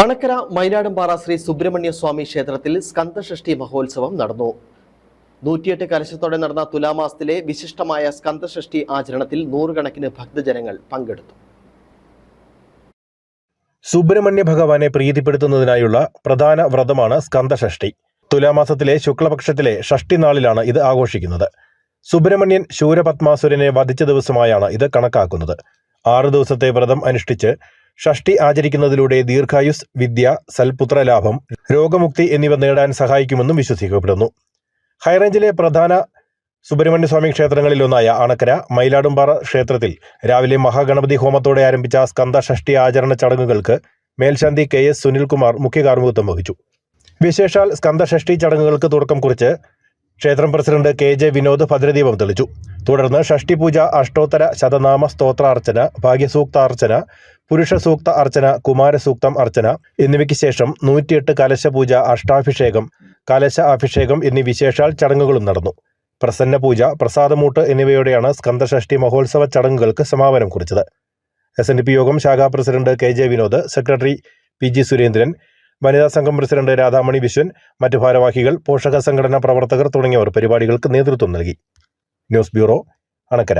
അണക്കര മൈനാടുംപാറ ശ്രീ സുബ്രഹ്മണ്യ സ്വാമി ക്ഷേത്രത്തിൽ സ്കന്ദഷഷ്ഠി മഹോത്സവം നടന്നു. നൂറ്റിയെട്ട് കലശത്തോടെ നടന്ന തുലാമാസത്തിലെ വിശിഷ്ടമായ സ്കന്ദഷഷ്ഠി ആചരണത്തിൽ നൂറുകണക്കിന് ഭക്തജനങ്ങൾ പങ്കെടുത്തു. സുബ്രഹ്മണ്യ ഭഗവാനെ പ്രീതിപ്പെടുത്തുന്നതിനായുള്ള പ്രധാന വ്രതമാണ് സ്കന്ദഷഷ്ഠി തുലാമാസത്തിലെ ശുക്ലപക്ഷത്തിലെ ഷഷ്ടി നാളിലാണ് ഇത് ആഘോഷിക്കുന്നത്. സുബ്രഹ്മണ്യൻ ശൂരപത്മാസുരനെ വധിച്ച ദിവസമായാണ് ഇത് കണക്കാക്കുന്നത്. ആറു ദിവസത്തെ വ്രതം അനുഷ്ഠിച്ച് ഷഷ്ടി ആചരിക്കുന്നതിലൂടെ ദീർഘായുസ് വിദ്യ സൽപുത്രലാഭം രോഗമുക്തി എന്നിവ നേടാൻ സഹായിക്കുമെന്നും വിശ്വസിക്കപ്പെടുന്നു. ഹൈറേഞ്ചിലെ പ്രധാന സുബ്രഹ്മണ്യസ്വാമി ക്ഷേത്രങ്ങളിലൊന്നായ അണക്കര മയിലാടുംപാറ ക്ഷേത്രത്തിൽ രാവിലെ മഹാഗണപതി ഹോമത്തോടെ ആരംഭിച്ച സ്കന്ദ ഷഷ്ടി ആചരണ ചടങ്ങുകൾക്ക് മേൽശാന്തി കെ എസ് സുനിൽകുമാർ മുഖ്യ കാർമ്മികത്വം വഹിച്ചു. വിശേഷാൽ സ്കന്ദ ഷഷ്ടി ചടങ്ങുകൾക്ക് തുടക്കം കുറിച്ച് ക്ഷേത്രം പ്രസിഡന്റ് കെ ജെ വിനോദ് ഭദ്രദീപം തെളിച്ചു. തുടർന്ന് ഷഷ്ടിപൂജ അഷ്ടോത്തര ശതനാമ സ്തോത്രാർച്ചന ഭാഗ്യസൂക്ത അർച്ചന പുരുഷ സൂക്ത അർച്ചന കുമാരസൂക്തം അർച്ചന എന്നിവയ്ക്ക് ശേഷം നൂറ്റിയെട്ട് കലശപൂജ അഷ്ടാഭിഷേകം കലശ അഭിഷേകം എന്നീ വിശേഷാൽ ചടങ്ങുകളും നടന്നു. പ്രസന്ന പൂജ പ്രസാദമൂട്ട് എന്നിവയോടെയാണ് സ്കന്ദഷഷ്ടി മഹോത്സവ ചടങ്ങുകൾക്ക് സമാപനം കുറിച്ചത്. എസ് എൻ ഡി പി യോഗം ശാഖാ president K J Vinod secretary P G Surendran വനിതാ സംഘം പ്രസിഡന്റ് രാധാമണി വിശ്വൻ മറ്റു ഭാരവാഹികൾ പോഷക സംഘടനാ പ്രവർത്തകർ തുടങ്ങിയവർ പരിപാടികൾക്ക് നേതൃത്വം നൽകി. News bureau Anakkara.